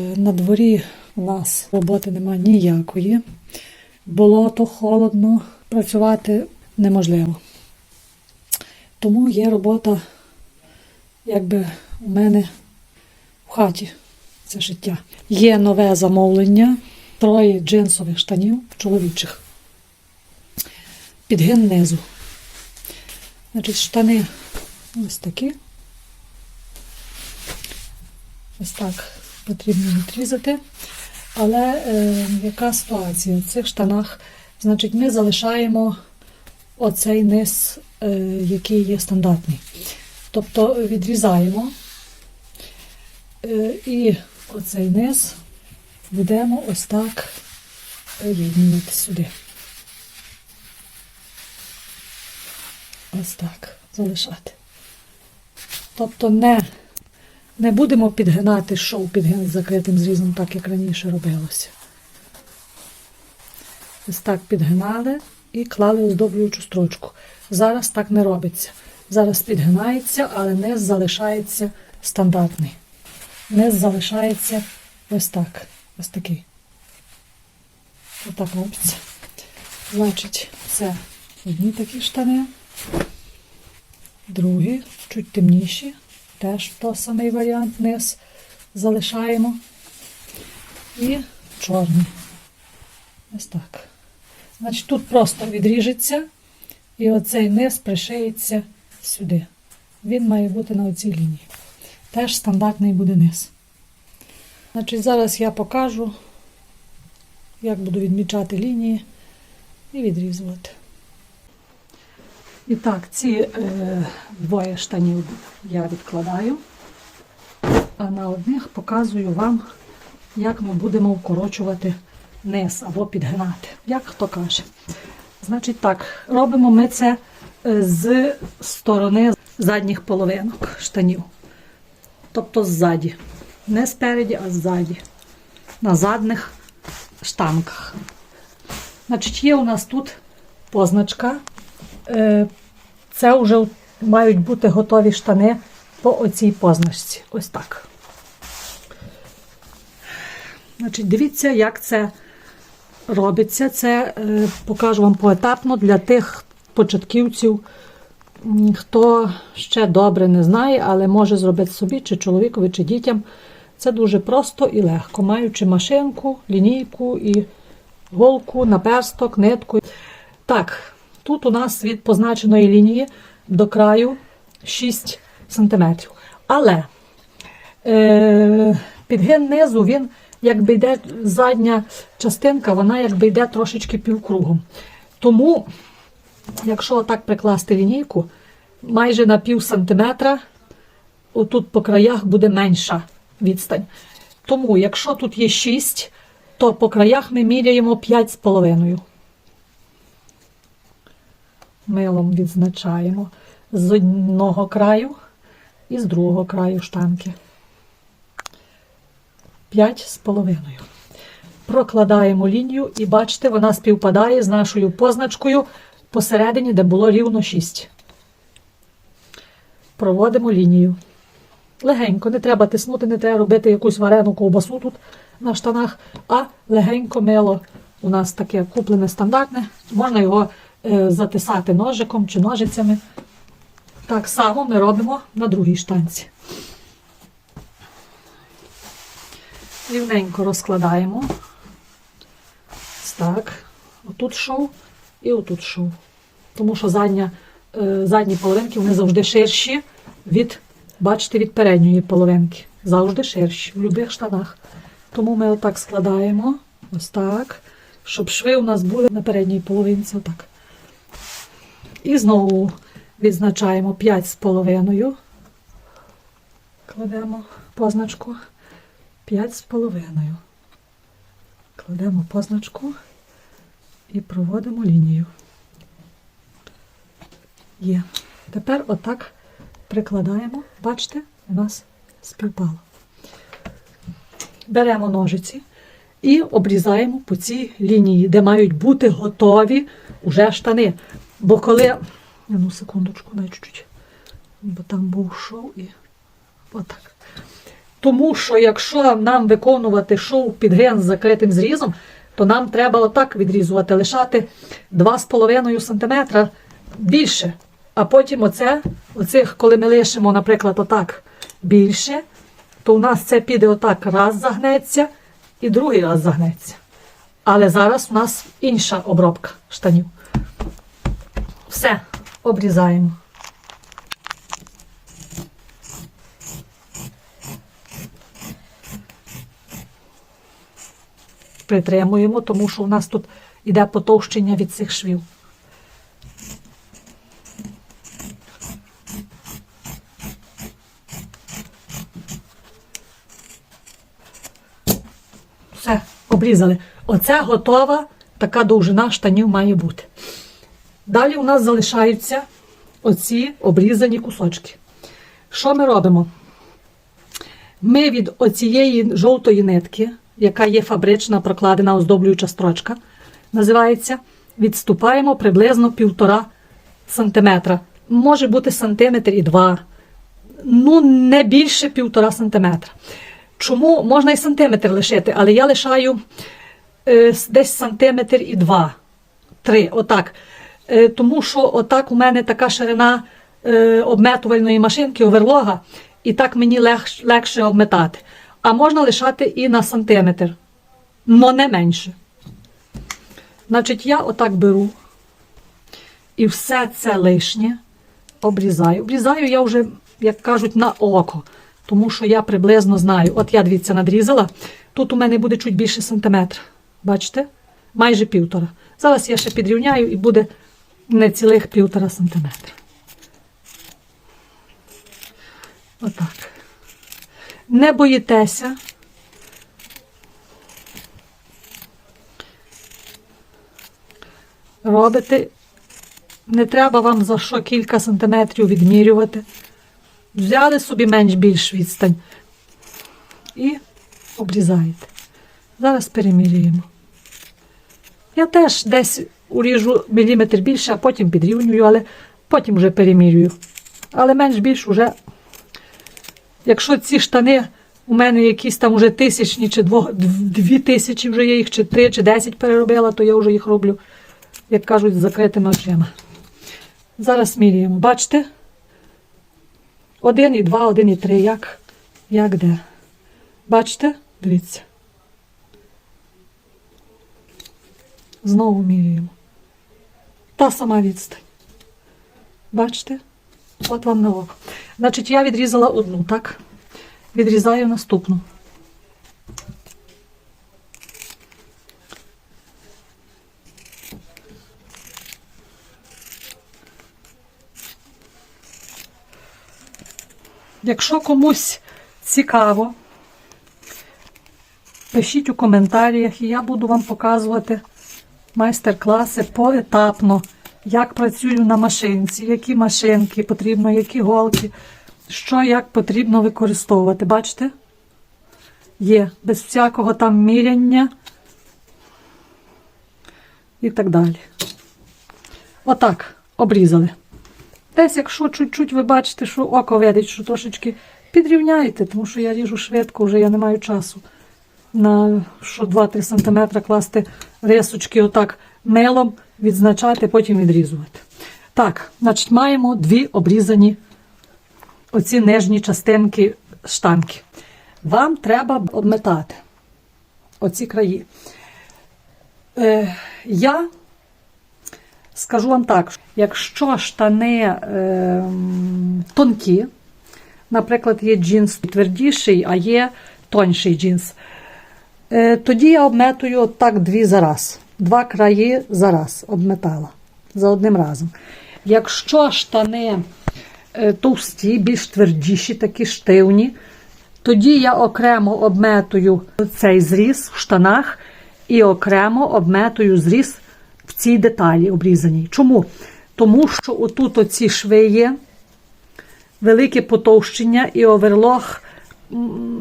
На дворі у нас роботи немає ніякої. Болото холодно, працювати неможливо. Тому є робота, якби у мене в хаті. Це життя. Є нове замовлення, троє джинсових штанів чоловічих. Підгин низу. Значить, штани ось такі. Ось так потрібно відрізати. Але е, яка ситуація? В цих штанах, значить, ми залишаємо оцей низ, е, який є стандартний. Тобто відрізаємо е, і оцей низ будемо ось так приєднувати сюди. Ось так залишати. Тобто не, не будемо підгинати шов підгин з закритим зрізом, так як раніше робилося. Ось так підгинали і клали оздоблюючу строчку. Зараз так не робиться. Зараз підгинається, але низ залишається стандартний. Низ залишається ось так. Ось такий. Ось так робиться. Значить, це одні такі штани. Другі, чуть темніші. Теж той самий варіант низ залишаємо. І чорний. Ось так. Значить, тут просто відріжеться, і оцей низ пришиється сюди. Він має бути на оцій лінії. Теж стандартний буде низ. Значить, зараз я покажу, як буду відмічати лінії і відрізувати. І так, ці е, двоє штанів я відкладаю, а на одних показую вам, як ми будемо вкорочувати низ або підгинати, як хто каже. Значить так, робимо ми це е, з сторони задніх половинок штанів. Тобто ззаді. Не спереді, а ззаді. На задних штанках. Значить, є у нас тут позначка. Це вже мають бути готові штани по оцій позначці. Ось так. Значить, дивіться, як це робиться. Це е, покажу вам поетапно для тих початківців, хто ще добре не знає, але може зробити собі, чи чоловікові, чи дітям. Це дуже просто і легко, маючи машинку, лінійку і голку, наперсток, нитку. Так, тут у нас від позначеної лінії до краю 6 см. Але е, підгин низу він якби йде задня частинка, вона якби йде трошечки півкругом. Тому, якщо так прикласти лінійку, майже на пів сантиметра, отут по краях буде менша відстань. Тому, якщо тут є 6, то по краях ми міряємо 5,5. Милом відзначаємо з одного краю і з другого краю штанки. 5,5. Прокладаємо лінію і бачите, вона співпадає з нашою позначкою посередині, де було рівно 6. Проводимо лінію. Легенько, не треба тиснути, не треба робити якусь варену ковбасу тут на штанах, а легенько мило у нас таке куплене стандартне. Можна його затисати ножиком чи ножицями. Так само ми робимо на другій штанці. Рівненько розкладаємо. Так. Отут шов і отут шов. Тому що задня, е, задні половинки вони завжди ширші від, бачите, від передньої половинки. Завжди ширші в будь-яких штанах. Тому ми отак складаємо, ось так, щоб шви у нас були на передній половинці. Отак. І знову відзначаємо 5,5. Кладемо позначку. 5,5. Кладемо позначку і проводимо лінію. Є. Тепер отак прикладаємо. Бачите, у нас співпало. Беремо ножиці і обрізаємо по цій лінії, де мають бути готові вже штани. Бо коли. Ну, секундочку, дай. Бо там був шов і отак. Тому що якщо нам виконувати шоу під ген з закритим зрізом, то нам треба отак відрізувати, лишати 2,5 см більше. А потім оце, оцих, коли ми лишимо, наприклад, отак більше, то у нас це піде отак раз загнеться і другий раз загнеться. Але зараз у нас інша обробка штанів. Все, обрізаємо. Притримуємо, тому що у нас тут іде потовщення від цих швів. Все, обрізали. Оце готова така довжина штанів має бути. Далі у нас залишаються оці обрізані кусочки. Що ми робимо? Ми від оцієї жовтої нитки, яка є фабрична прокладена оздоблююча строчка, називається, відступаємо приблизно півтора сантиметра. Може бути сантиметр і два. Ну, не більше півтора сантиметра. Чому можна і сантиметр лишити, але я лишаю е, десь сантиметр і два, три, отак. Е, тому що отак у мене така ширина е, обметувальної машинки, оверлога, і так мені легш- легше обметати. А можна лишати і на сантиметр, але не менше. Значить, я отак беру і все це лишнє обрізаю. Обрізаю я вже, як кажуть, на око, тому що я приблизно знаю. От я дивіться, надрізала. Тут у мене буде чуть більше сантиметра. Бачите? Майже півтора. Зараз я ще підрівняю і буде не цілих півтора сантиметра. Отак. Не боїтеся. Робите не треба вам за що кілька сантиметрів відмірювати. Взяли собі менш більш відстань і обрізаєте. Зараз перемірюємо. Я теж десь уріжу міліметр більше, а потім підрівнюю, але потім вже перемірюю. Але менш більш уже, якщо ці штани у мене якісь там уже тисячні, чи дво- дві тисячі вже є їх, чи три, чи десять переробила, то я вже їх роблю, як кажуть, з закритими очима. Зараз міряємо. Бачите? Один і два, один і три. Як, як де? Бачите? Дивіться. Знову міряємо. Та сама відстань. Бачите? От вам на око. Значить, я відрізала одну, так? Відрізаю наступну. Якщо комусь цікаво, пишіть у коментарях, і я буду вам показувати майстер-класи поетапно, як працюю на машинці, які машинки потрібно, які голки, що як потрібно використовувати. Бачите? Є без всякого там міряння і так далі. Отак, обрізали. Десь, якщо чуть-чуть ви бачите, що око видить, що трошечки підрівняйте, тому що я ріжу швидко, вже я не маю часу на що 2-3 см класти рисочки отак мелом, відзначати, потім відрізувати. Так, значить, маємо дві обрізані оці нижні частинки штанки. Вам треба обметати оці краї. Е, я Скажу вам так, якщо штани е, тонкі, наприклад, є джинс твердіший, а є тонший джинс, тоді я обметую так дві за раз. Два краї за раз обметала за одним разом. Якщо штани е, товсті, більш твердіші, такі штивні, тоді я окремо обметую цей зріз в штанах і окремо обметую зріз в цій деталі обрізаній. Чому? Тому що отут оці шви є, велике потовщення і оверлог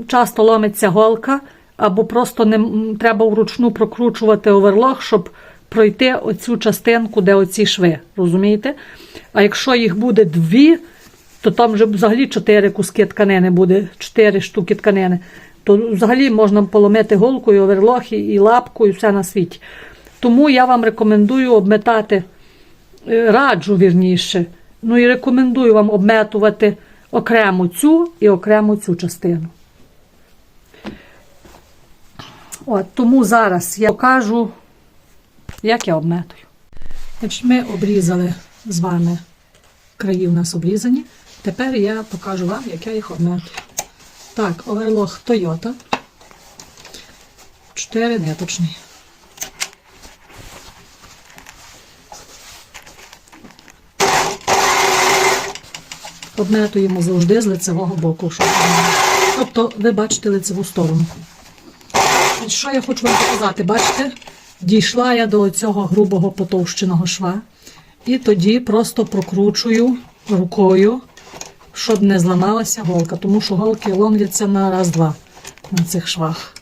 часто ломиться голка, або просто не треба вручну прокручувати оверлог, щоб пройти оцю частинку, де оці шви. Розумієте? А якщо їх буде дві, то там вже взагалі 4 куски тканини буде, 4 штуки тканини. То взагалі можна поломити оверлох і- і лапку, і все на світі. Тому я вам рекомендую обметати, е, раджу вірніше. Ну і рекомендую вам обметувати окремо цю і окремо цю частину. От, тому зараз я покажу, як я обметую. Значить, ми обрізали з вами краї у нас обрізані. Тепер я покажу вам, як я їх обметую. Так, оверлог Toyota. 4 ниточний. Обметуємо завжди з лицевого боку. Щоб... Тобто ви бачите лицеву сторону. Значить, Що я хочу вам показати? Бачите? Дійшла я до цього грубого потовщеного шва. І тоді просто прокручую рукою, щоб не зламалася голка, тому що голки ломляться на раз-два на цих швах.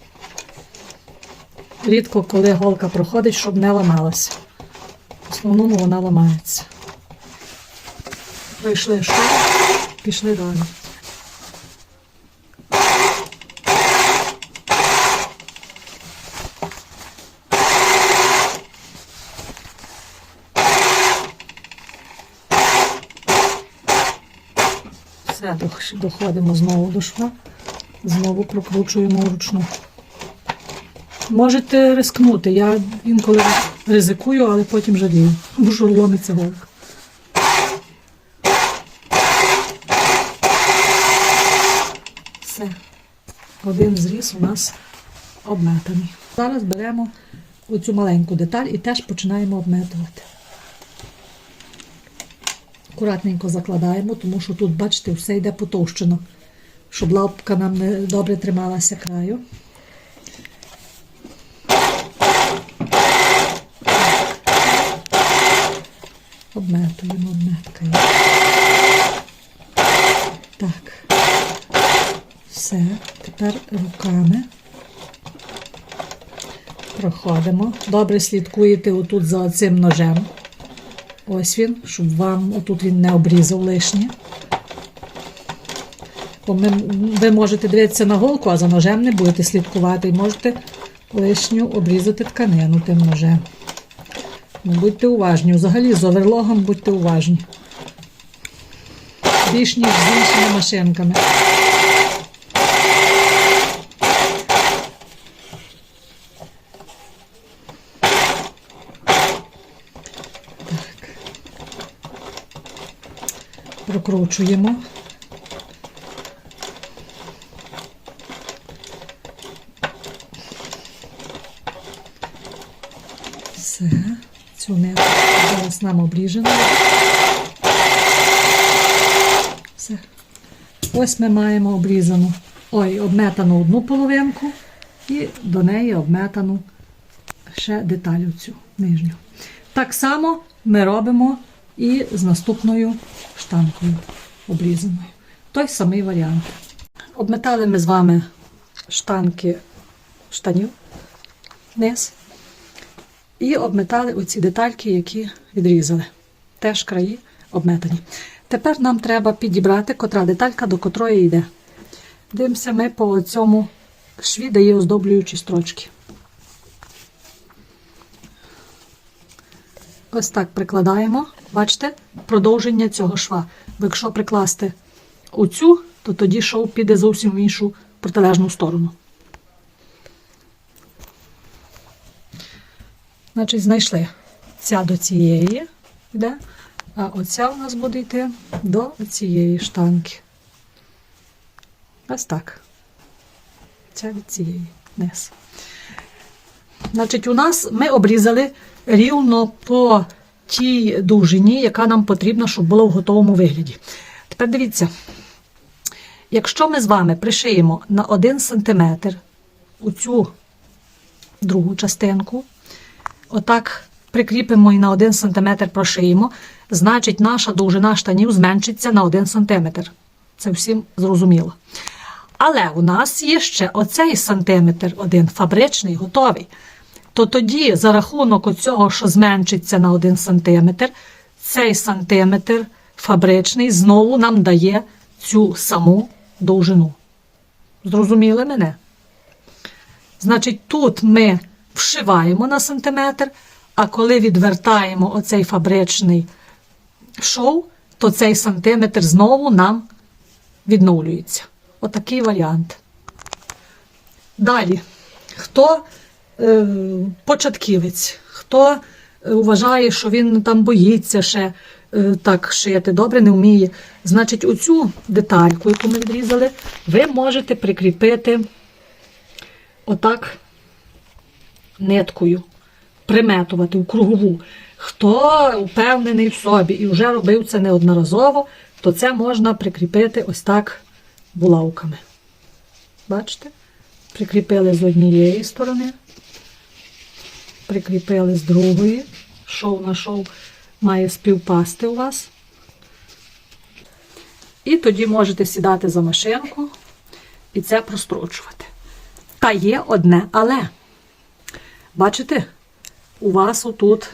Рідко, коли голка проходить, щоб не ламалася. В основному вона ламається. Пройшли шов, пішли далі. Все, дох- доходимо знову до шва, знову прокручуємо вручну. Можете рискнути. Я інколи ризикую, але потім жалію, бо що ломиться голка. Все. Один зріз у нас обметаний. Зараз беремо оцю маленьку деталь і теж починаємо обметувати. Акуратненько закладаємо, тому що тут, бачите, все йде потовщено, щоб лапка нам не добре трималася краю. Обметуємо, обметкаємо. Так. Все. Тепер руками проходимо. Добре слідкуєте отут за цим ножем. Ось він, щоб вам отут він не обрізав лишнє. Бо ми, ви можете дивитися на голку, а за ножем не будете слідкувати і можете лишню обрізати тканину тим ножем. Ну, Будьте уважні. Взагалі з оверлогом будьте уважні. Більш ніж з іншими машинками. Прокручуємо. Все, цю нитку зараз нам обріжемо. Все. Ось ми маємо обрізану, ой, обметану одну половинку і до неї обметану ще деталь цю нижню. Так само ми робимо і з наступною штанкою обрізаною. Той самий варіант. Обметали ми з вами штанки штанів низ. І обметали оці детальки, які відрізали. Теж краї обметані. Тепер нам треба підібрати, котра деталька до котрої йде. Дивимося ми по цьому шві, де є оздоблюючі строчки. Ось так прикладаємо, бачите, продовження цього шва. Бо якщо прикласти оцю, то тоді шов піде зовсім в іншу протилежну сторону. Значить, знайшли ця до цієї йде, а оця у нас буде йти до цієї штанки. Ось так. Ця від цієї низ. Значить, у нас ми обрізали рівно по тій довжині, яка нам потрібна, щоб було в готовому вигляді. Тепер дивіться, якщо ми з вами пришиємо на 1 см у цю другу частинку, отак прикріпимо і на 1 см прошиємо, значить наша довжина штанів зменшиться на 1 см. Це всім зрозуміло. Але у нас є ще оцей сантиметр один фабричний, готовий. То тоді, за рахунок оцього, що зменшиться на 1 сантиметр, цей сантиметр фабричний знову нам дає цю саму довжину. Зрозуміли мене? Значить, тут ми вшиваємо на сантиметр, а коли відвертаємо оцей фабричний шов, то цей сантиметр знову нам відновлюється. Отакий варіант. Далі, хто початківець, хто е, вважає, що він там боїться ще е, так шити, добре не вміє. Значить, оцю детальку, яку ми відрізали, ви можете прикріпити отак ниткою, приметувати в кругову. Хто впевнений в собі і вже робив це неодноразово, то це можна прикріпити ось так булавками. Бачите? Прикріпили з однієї сторони, прикріпили з другої. Шов на шов має співпасти у вас. І тоді можете сідати за машинку і це прострочувати. Та є одне але. Бачите, у вас отут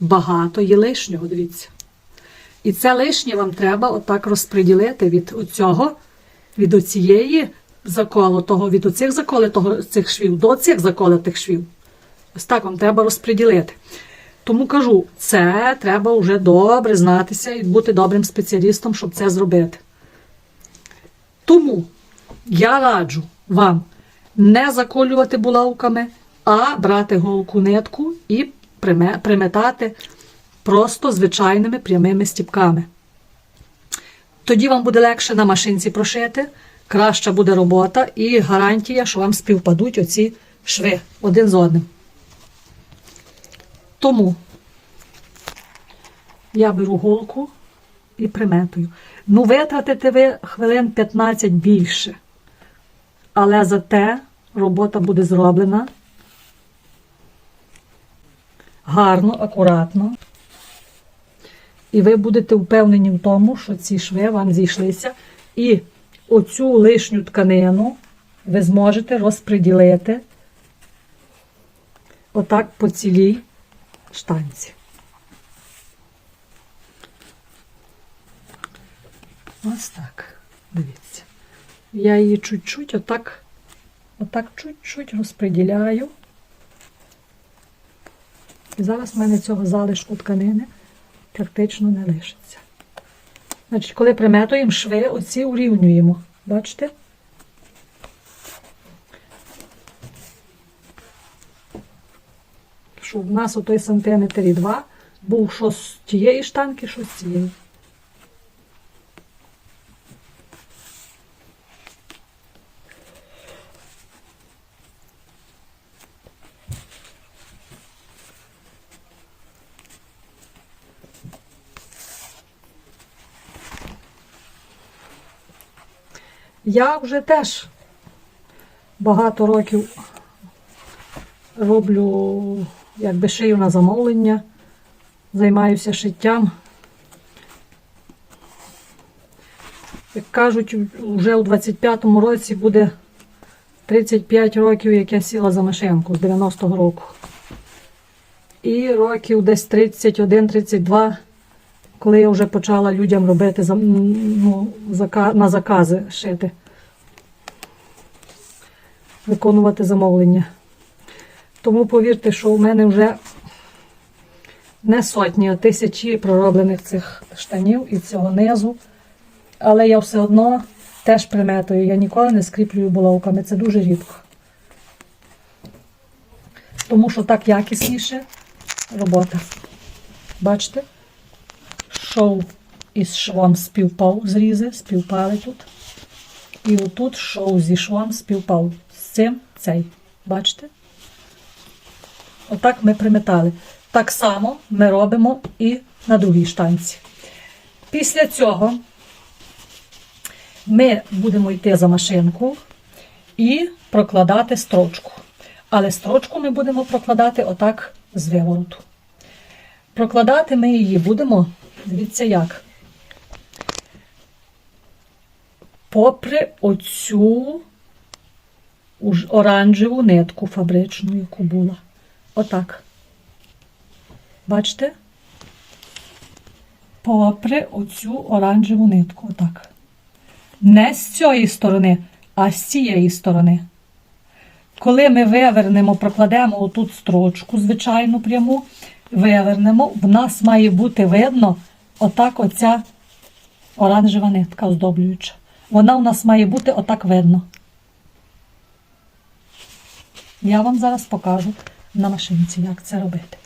багато є лишнього, дивіться. І це лишнє вам треба отак розподілити від оцього, від оцієї заколотого, від оцих заколотого цих швів до цих заколотих швів. Ось так вам треба розподілити. Тому кажу, це треба вже добре знатися і бути добрим спеціалістом, щоб це зробити. Тому я раджу вам не заколювати булавками, а брати голку нитку і приметати просто звичайними прямими стіпками. Тоді вам буде легше на машинці прошити, краща буде робота і гарантія, що вам співпадуть оці шви один з одним. Тому я беру голку і приметую. Ну, витратите ви хвилин 15 більше. Але зате робота буде зроблена гарно, акуратно. І ви будете впевнені в тому, що ці шви вам зійшлися. І оцю лишню тканину ви зможете розподілити отак по цілій штанці. Ось так. Дивіться. Я її чуть-чуть отак, отак чуть-чуть розподіляю. І зараз в мене цього залишку тканини практично не лишиться. Значить, коли приметуємо шви, оці урівнюємо. Бачите? Щоб в нас отой сантиметр і два був що з тієї штанки, що з цієї. Я вже теж багато років роблю, якби шию на замовлення, займаюся шиттям. Як кажуть, вже у 25-му році буде 35 років, як я сіла за машинку з 90-го року. І років десь 31-32, коли я вже почала людям робити ну, на закази шити, виконувати замовлення. Тому повірте, що у мене вже не сотні, а тисячі пророблених цих штанів і цього низу. Але я все одно теж приметую. Я ніколи не скріплюю булавками. Це дуже рідко. Тому що так якісніше робота. Бачите? Шов із швом співпав зрізи, співпали тут. І отут шов зі швом співпав. Цим цей. Бачите? Отак ми приметали. Так само ми робимо і на другій штанці. Після цього ми будемо йти за машинку і прокладати строчку. Але строчку ми будемо прокладати отак з вивороту. Прокладати ми її будемо, дивіться як. Попри оцю оранжеву нитку фабричну, яку була. Отак. Бачите? попри оцю оранжеву нитку. Отак. Не з цієї сторони, а з цієї сторони. Коли ми вивернемо, прокладемо отут строчку, звичайну пряму, вивернемо, в нас має бути видно отак оця оранжева нитка оздоблююча. Вона у нас має бути отак видно. Я вам зараз покажу на машинці, як це робити.